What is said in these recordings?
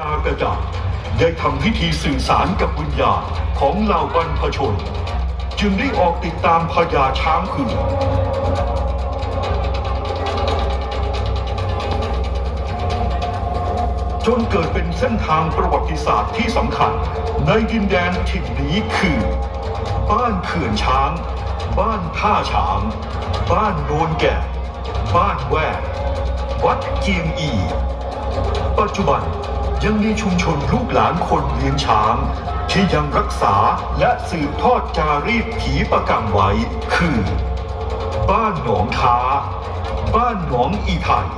ตากระจ่างได้ทำพิธีสื่อสารกับวิญญาณของเหล่าบรรพชน จึงได้ออกติดตามพญาช้างเผือกจนเกิดเป็นเส้นทางประวัติศาสตร์ที่สำคัญ ในดินแดนถิ่นนี้คือ บ้านเขื่อนช้าง บ้านท่าช้าง บ้านโนนแก่ บ้านแวกวัดเกียงอี ปัจจุบัน ยังมีชุมชนลูกหลานคนเลี้ยงช้าง ที่ยังรักษาและสืบทอดจารีตผีประกรรมไว้ คือ บ้านหนองค้า บ้านหนองอีไทย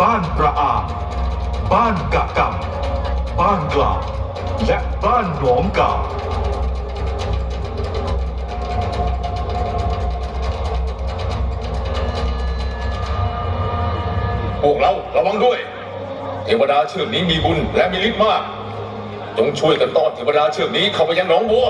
บ้านประอางบ้านกะกำบ้านกลางและบ้านหนองกาพวกเราระวังด้วย ทวดาเชือกนี้มีบุญและมีฤทธิ์มาก จงช่วยกันต้อนเทวดาเชือกนี้เข้าไปยังหนองบัว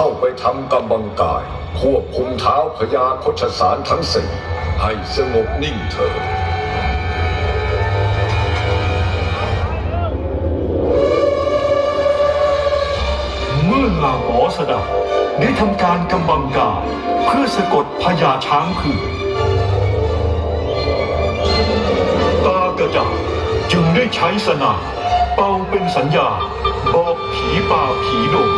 เข้าไปทำกำบังกาย ควบคุมเท้าพญาคชสารทั้งสี่ ให้สงบนิ่งเถิดเมื่อเหล่าหมอสดาได้ทำการกำบังกายเพื่อสะกดพญาช้างผือตากระจ่างจึงได้ใช้สนามเป่าเป็นสัญญา บอกผีป่าผีดง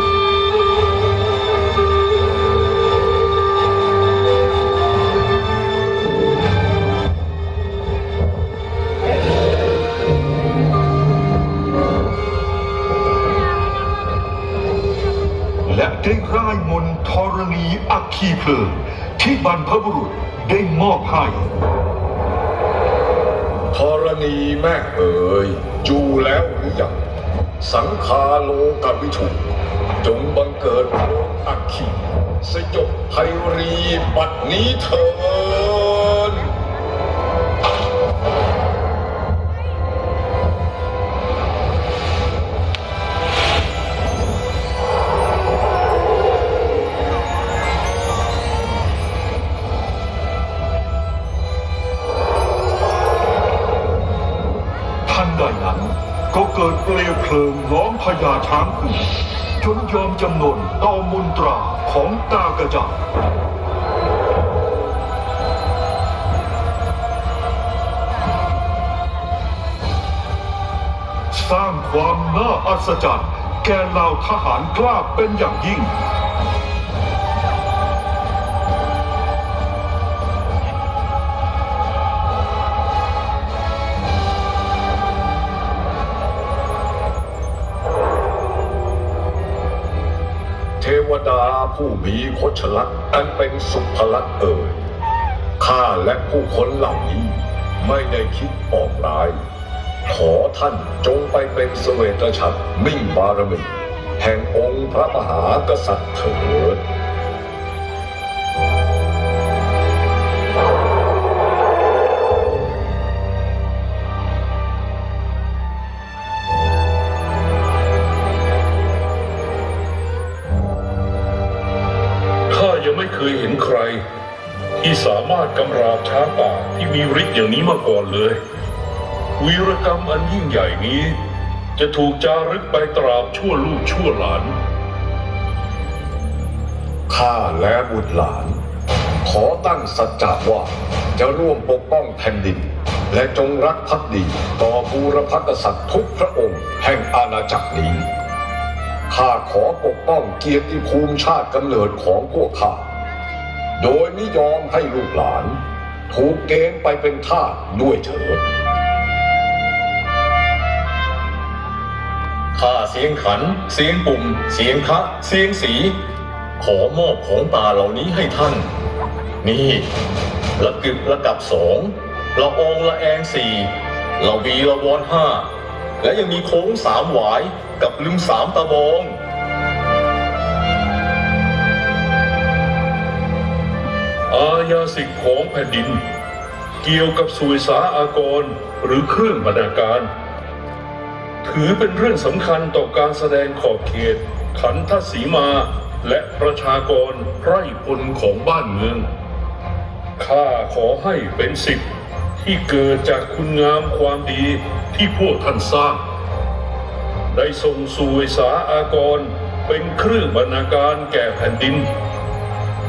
ธรณีอัคคีเพลิงที่บรรพบุรุษได้มอบให้ธรณีแม่เอ๋ยจูแล้วหรือยังสังคาโลกวิถุจงบังเกิดโลกอัคคีสยบไพรีบัดนี้เถิด เกิดเปลวเพลิงล้อมพญาช้างขึ้นจนยอมจำนนต่อมุนตราของตากระจ่าสร้างความน่าอัศจรรย์แก่เหล่าทหารกล้าเป็นอย่างยิ่ง ผู้มีคชลักษ์อันเป็นสุภลักษ์เอ่ยข้าและผู้คนเหล่านี้ไม่ได้คิดออกร้าย ขอท่านจงไปเป็นเสวตฉัตรมิ่งบารมีแห่งองค์พระมหากษัตริย์เถิดามารถกำราบช้างป่าที่มีฤทธิ์อย่างนี้มาก่อนเลย วีรกรรมอันยิ่งใหญ่นี้ จะถูกจารึกไปตราบชั่วลูกชั่วหลาน ข้าและบุตรหลาน ขอตั้งสัจจะว่าจะร่วมปกป้องแผ่นดิน และจงรักภักดีต่อบูรพกษัตริย์ทุกพระองค์แห่งอาณาจักรนี้ข้าขอปกป้องเกียรติภูมิชาติกำเนิดของพวกข้า โดยไม่ยอมให้ลูกหลาน ถูกเกณฑ์ไปเป็นทาสด้วยเถิดข้าเสียงขัน เสียงปุ่ม เสียงคะเสียงสี ขอมอบของป่าเหล่านี้ให้ท่าน นี่ละกึบละกับสองละอองละแองสี่ละวีละวอนห้าและยังมีโค้งสามหวายกับลืมสามตะบอง ญาสิทธิ์ของแผ่นดิน เกี่ยวกับสุยสาอากรหรือเครื่องบรรณาการ ถือเป็นเรื่องสำคัญต่อการแสดงขอบเขต ขันทศีมาและประชากรไพร่พลของบ้านเมือง ข้าขอให้เป็นสิทธิ์ที่เกิดจากคุณงามความดีที่พวกท่านสร้าง ได้ส่งสู่สาอากรเป็นเครื่องบรรณาการแก่แผ่นดิน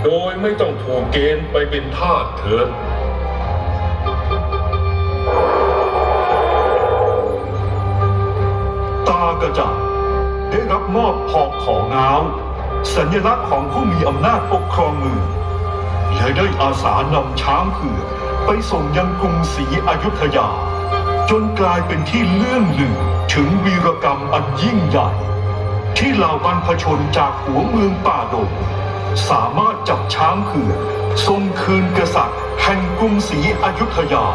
โดยไม่ต้องถูกเกณฑ์ไปเป็นทาสเถิดตากระจ่างได้รับมอบหอกของง้าว สัญลักษณ์ของผู้มีอำนาจปกครองเมืองและได้อาสานำช้างเผือกไปส่งยังกรุงศรีอยุธยา จนกลายเป็นที่เลื่องลือถึงวีรกรรมอันยิ่งใหญ่ ที่เหล่าบรรพชนจากหัวเมืองป่าดง สามารถจับช้างเผือกทรงคืนกษัตริย์แห่งกรุงศรีอยุธยา